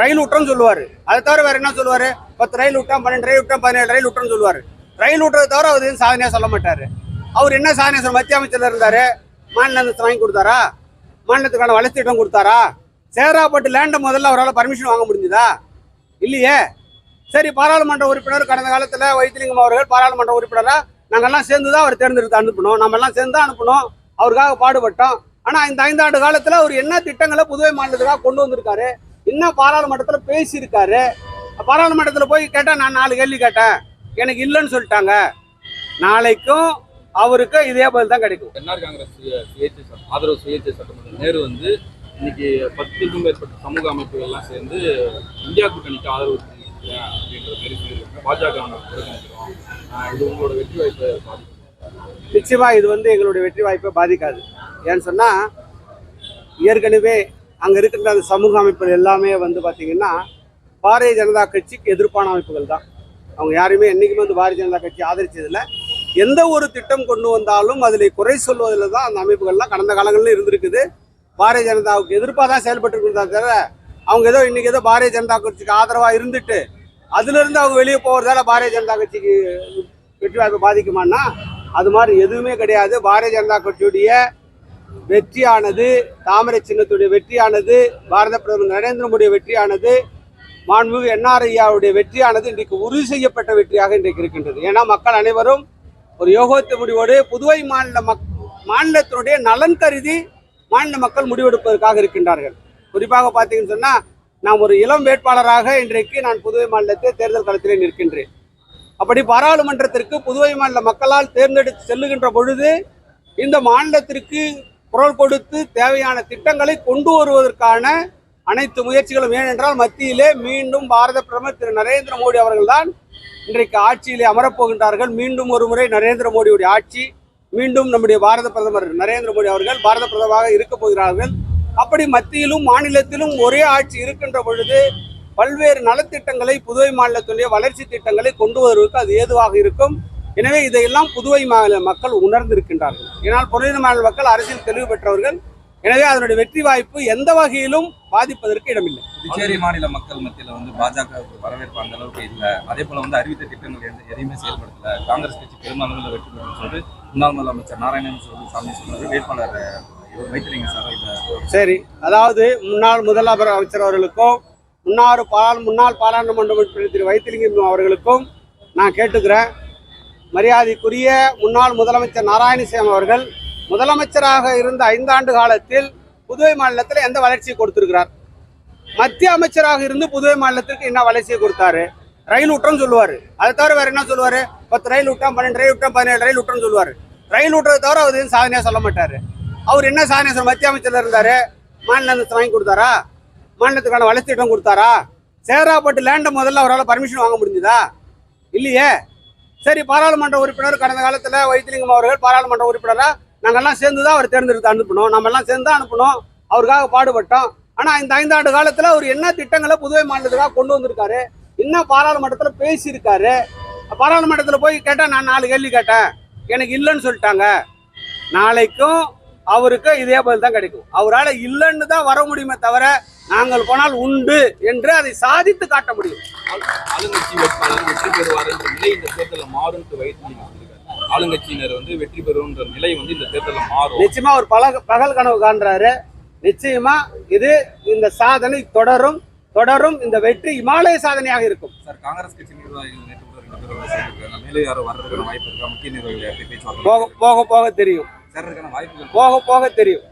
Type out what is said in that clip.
ரயில் விட்டுறோம்னு சொல்லுவார். அதை தவிர வேறு என்ன சொல்லுவார்? பத்து ரயில் விட்டான் பன்னெண்டு ரயில் விட்டான் பதினேழு ரயில் விட்டுறோம்னு சொல்லுவார். ரயில் விட்டுறதை தவிர அவர் எதுவும் சாதனையாக சொல்ல மாட்டார். அவர் என்ன சாதனை சொல்ல மத்திய அமைச்சரில் இருந்தார்? மாநிலத்தை வாங்கி கொடுத்தாரா? மாநிலத்துக்கான வளர்ச்சி திட்டம் கொடுத்தாரா? சேராப்பட்டு லேண்டை முதல்ல அவரால் பர்மிஷன் வாங்க முடிஞ்சுதா? இல்லையே. சரி பாராளுமன்ற உறுப்பினர் கடந்த காலத்தில் வைத்திலிங்கம் அவர்கள் பாராளுமன்ற உறுப்பினராக நாங்கள்லாம் சேர்ந்து தான் அவர் தேர்ந்தெடுத்து அனுப்பணும் நம்ம எல்லாம் சேர்ந்து தான் அனுப்பணும் அவருக்காக பாடுபட்டோம். ஆனால் இந்த ஐந்தாண்டு காலத்தில் அவர் என்ன திட்டங்களை புதுவை மாநிலத்துக்காக கொண்டு வந்திருக்காரு? என்ன பாராளுமன்றத்தில் பேசியிருக்காரு? பாராளுமன்றத்தில் போய் கேட்டால் நான் நாலு கேள்வி கேட்டேன். எனக்கு இல்லைன்னு சொல்லிட்டாங்க. நாளைக்கும் அவருக்கு இதே பதில் தான் கிடைக்கும். என்ஆர் காங்கிரஸ் சுய- சுயேட்சை சட்டம் ஆதரவு சுயேட்சை சட்டமன்ற நேரு வந்து இன்னைக்கு பத்துக்கும் மேற்பட்ட சமூக அமைப்புகள் எல்லாம் சேர்ந்து இந்தியா கூட்டணிக்கு ஆதரவு அப்படின்ற மாதிரி சொல்லியிருக்காங்க. பாஜக இது உங்களோட வெற்றி வாய்ப்பை பாதிக்கும் நிச்சயமா இது வந்து எங்களுடைய வெற்றி வாய்ப்பை பாதிக்காது. ஏன்னு சொன்னா ஏற்கனவே அங்கே இருக்கின்ற அந்த சமூக அமைப்புகள் எல்லாமே வந்து பார்த்திங்கன்னா பாரதிய ஜனதா கட்சிக்கு எதிர்ப்பான அமைப்புகள் தான். அவங்க யாருமே என்றைக்குமே வந்து பாரதிய ஜனதா கட்சி ஆதரிச்சதில்ல. எந்த ஒரு திட்டம் கொண்டு வந்தாலும் அதில் குறை சொல்வதில் தான் அந்த அமைப்புகள்லாம் கடந்த காலங்களில் இருந்திருக்குது. பாரதிய ஜனதாவுக்கு எதிர்ப்பாக தான் செயல்பட்டுருக்குறதா தவிர அவங்க ஏதோ இன்றைக்கி ஏதோ பாரதிய ஜனதா கட்சிக்கு ஆதரவாக இருந்துட்டு அதுலேருந்து அவங்க வெளியே போகிறதால பாரதிய ஜனதா கட்சிக்கு வெற்றி வாய்ப்பு பாதிக்குமான்னா அது மாதிரி எதுவுமே கிடையாது. பாரதிய ஜனதா கட்சியுடைய வெற்றியானது தாமரை சின்னத்துடைய வெற்றியானது பாரத பிரதமர் நரேந்திர மோடிய வெற்றியானது மாண்புமிகு என்ஆர்ஐயாவுடைய வெற்றியானது இன்றைக்கு உறுதி செய்யப்பட்ட வெற்றியாக இன்றைக்கு இருக்கின்றது. ஏன்னா மக்கள் அனைவரும் ஒரு யோகத்து முடிவோடு புதுவை மாநில மக் மாநிலத்தினுடைய நலன் கருதி மாநில மக்கள் முடிவெடுப்பதற்காக இருக்கின்றார்கள். குறிப்பாக பார்த்தீங்கன்னு சொன்னால் நான் ஒரு இளம் வேட்பாளராக இன்றைக்கு நான் புதுவை மாநிலத்தை தேர்தல் களத்திலே நிற்கின்றேன். அப்படி பாராளுமன்றத்திற்கு புதுவை மாநில மக்களால் தேர்ந்தெடுத்து செல்லுகின்ற பொழுது இந்த மாநிலத்திற்கு குரல் கொடுத்து தேவையான திட்டங்களை கொண்டு வருவதற்கான அனைத்து முயற்சிகளும் ஏனென்றால் மத்தியிலே மீண்டும் பாரத பிரதமர் திரு நரேந்திர மோடி அவர்கள்தான் இன்றைக்கு ஆட்சியிலே அமரப்போகின்றார்கள். மீண்டும் ஒரு முறை நரேந்திர மோடியுடைய ஆட்சி மீண்டும் நம்முடைய பாரத பிரதமர் நரேந்திர மோடி அவர்கள் பாரத பிரதமராக இருக்க போகிறார்கள். அப்படி மத்தியிலும் மாநிலத்திலும் ஒரே ஆட்சி இருக்கின்ற பொழுது பல்வேறு நலத்திட்டங்களை புதுவை மாநிலத்துடைய வளர்ச்சி திட்டங்களை கொண்டு வருவதற்கு அது ஏதுவாக இருக்கும். எனவே இதையெல்லாம் புதுவை மாநில மக்கள் உணர்ந்திருக்கின்றார்கள். ஏனால் புதுவை மாநில மக்கள் அரசியல் தெளிவு பெற்றவர்கள். எனவே அதனுடைய வெற்றி வாய்ப்பு எந்த வகையிலும் பாதிப்பதற்கு இடமில்லை. புதுச்சேரி மாநில மக்கள் மத்தியில வந்து பாஜகவுக்கு வரவேற்பு அந்த அளவுக்கு இல்ல. அதே போல வந்து அறிவித்த திட்டங்கள் எந்த எதையுமே செயல்படுத்தல. காங்கிரஸ் கட்சி பெரும்பான்மையில வெற்றி பெறும் சொல்லிட்டு முன்னாள் முதலமைச்சர் நாராயணசாமி சாமி சொன்னாரு வேட்பாளர் சரி அதாவது முன்னாள் முதலமைச்சர் அமைச்சர் அவர்களுக்கும் முன்னாள் பாராளு முன்னாள் பாராளுமன்ற உறுப்பினர் திரு வைத்திலிங்கம் அவர்களுக்கும் நான் கேட்டுக்கிறேன். மரியாதைக்குரிய முன்னாள் முதலமைச்சர் நாராயணசாமி அவர்கள் முதலமைச்சராக இருந்த ஐந்தாண்டு காலத்தில் புதுவை மாநிலத்தில் எந்த வளர்ச்சியை கொடுத்திருக்கிறார்? மத்திய அமைச்சராக இருந்து புதுவை மாநிலத்திற்கு என்ன வளர்ச்சியை கொடுத்தாரு? ரயில் விட்டுறோம்னு சொல்லுவார். அதை தவிர வேற என்ன சொல்லுவார்? பத்து ரயில் விட்டோம் பன்னெண்டு ரயில் விட்டோம் பதினேழு ரயில் விட்டோம்னு சொல்லுவார். ரயில் விட்டுறதை தவிர அவர் எதுவும் சாதனையாக சொல்ல மாட்டார். அவர் என்ன சாதனை சொல்ல மத்திய அமைச்சர்ல இருந்தார்? மாநிலத்தை வாங்கி கொடுத்தாரா? மாநிலத்துக்கான வளர்ச்சி திட்டம் கொடுத்தாரா? சேராப்பட்டு லேண்டை முதல்ல அவரால் பர்மிஷன் வாங்க முடிஞ்சுதா? இல்லையே. சரி பாராளுமன்ற உறுப்பினர் கடந்த காலத்தில் வைத்திலிங்கம் அவர்கள் பாராளுமன்ற உறுப்பினராக நாங்கள்லாம் சேர்ந்து தான் அவர் தேர்ந்தெடுத்து அனுப்பணும் நம்ம எல்லாம் சேர்ந்து தான் அனுப்பணும் அவருக்காக பாடுபட்டோம். ஆனால் இந்த ஐந்தாண்டு காலத்தில் அவர் என்ன திட்டங்களை புதுவை மாநிலத்துக்காக கொண்டு வந்திருக்காரு? என்ன பாராளுமன்றத்தில் பேசியிருக்காரு? பாராளுமன்றத்தில் போய் கேட்டால் நான் நாலு கேள்வி கேட்டேன். எனக்கு இல்லைன்னு சொல்லிட்டாங்க. நாளைக்கும் அவருக்கு இதே பதில் தான் கிடைக்கும். அவரால் இல்லைன்னு தான் வர முடியுமே தவிர நாங்கள் போனால் உண்டு என்று அதை சாதித்து காட்ட முடியும். ஆளு- ஆளுங்கட்சி வேட்பாளர் வெற்றி பெறுவாருன்ற நிலை இந்த தேர்தலில் மாறும்னு சொல்லியிருக்காரு ஆளுங்கட்சியினர் வந்து வெற்றி பெறும்ன்ற நிலை வந்து இந்த தேர்தலில் மாறும். நிச்சயமா ஒரு பல பகல் கனவு காண்றாரு. நிச்சயமா இது இந்த சாதனை தொடரும் தொடரும் இந்த வெற்றி இமாலய சாதனையாக இருக்கும். சார் காங்கிரஸ் கட்சி நிர்வாகிகள் போக போக தெரியும். சேர்றதுக்கான போக தெரியும்.